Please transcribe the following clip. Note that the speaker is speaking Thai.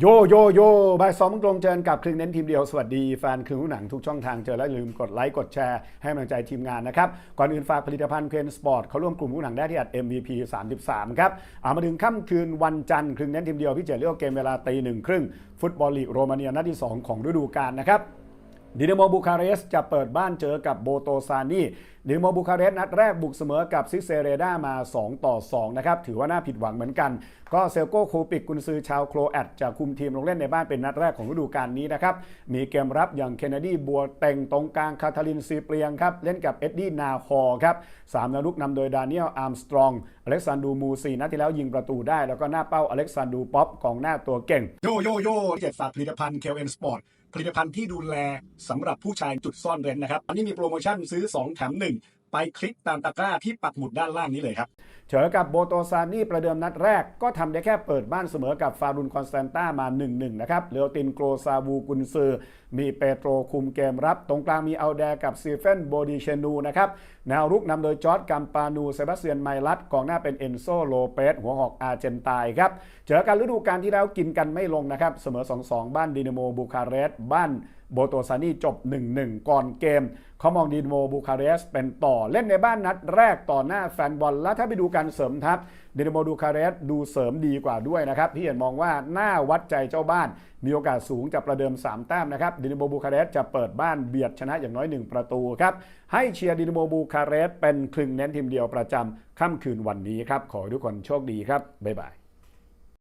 โยโยโยบายสองตรงเจอกับครึ่งเน้นทีมเดียว สวัสดีแฟนคลึงหนังทุกช่องทางเจอแล้วอย่าลืมกดไลค์กดแชร์ให้กำลังใจทีมงานนะครับ ก่อนอื่นฝากผลิตภัณฑ์เคนสปอร์ตเขาร่วมกลุ่มผู้หนังได้ที่อัด MVP 33 ครับเอามาถึงค่ำคืนวันจันทร์ครึ่งเน้นทีมเดียว พี่เจเลือกเกมเวลาตีหนึ่งครึ่งฟุตบอลลีกโรมาเนียนัดที่ 2 ของฤดูกาลนะครับ ดินาโมบูคาเรสจะเปิดบ้านเจอกับโบโตซานีดินาโมบูคาเรสนัดแรกบุกเสมอกับซิเซเรดามา 2 ต่อ 2 นะครับ ถือว่าน่าผิดหวังเหมือนกัน ก็เซลโกโคปิกกุนซือชาวโครแอตจะคุมทีมลงเล่นในบ้านเป็นนัดแรกของฤดูกาลนี้นะครับ มีเกมรับอย่างเคนเนดีบัวเต็งตรงกลางคาทาลินซีเปลียงครับ เล่นกับเอ็ดดี้นาคอครับสามนารุกนำโดยดานิเอลอาร์มสตรองอเล็กซานดูมูซีนัดที่แล้วยิงประตูได้ แล้วก็หน้าเป้าอเล็กซานดูป๊อปกองหน้าตัวเก่งโยโยโย่เจ็ดฝากผลิตภัณฑ์เคลเอ็นสปอร์ต ผลิตภัณฑ์ที่ดูแลสำหรับผู้ชายจุดซ่อนเร้นนะครับ อันนี้มีโปรโมชั่นซื้อ 2 แถม 1 ไปคลิกตามตะกร้าที่ปักหมุดด้านล่างนี้เลยครับเจอกับโบโตซานี่ประเดิมนัดแรกก็ทำได้แค่เปิดบ้านเสมอกับฟารุนคอนสแตนต้ามา 1-1 นะครับเลโอตินโกรซาวูกุนซือ มีเปโตรคุมเกมรับ ตรงกลางมีเอัลแดกับซีเฟนโบดิเชนูนะครับแนวรุกนำโดยจอร์ดกัมปานูเซบาสเตียนไมลัสกองหน้าเป็นเอนโซโลเปสหัวหอกอาร์เจนตายครับเจอกันฤดูกาลที่แล้วกินกันไม่ลงนะครับเสมอ 2-2 บ้านดินาโมบูคาเรสต์บ้าน โบโตซานีจบ 1-1 ก่อนเกมเขามองดินโมบูคาเรสเป็นต่อเล่นในบ้านนัดแรกต่อหน้าแฟนบอล แล้วถ้าไปดูการเสริมทัพดินโมบูคาเรสดูเสริมดีกว่าด้วยนะครับพี่เห็นมองว่าหน้าวัดใจเจ้าบ้าน มีโอกาสสูงจะประเดิม 3 แต้มนะครับดินโมบูคาเรสจะเปิดบ้านเบียดชนะอย่างน้อย 1 ประตูครับให้เชียร์ดินโมบูคาเรสเป็นครึ่งเน้นทีมเดียวประจำค่ำคืนวันนี้ครับขอให้ทุกคนโชคดีครับบ๊ายบาย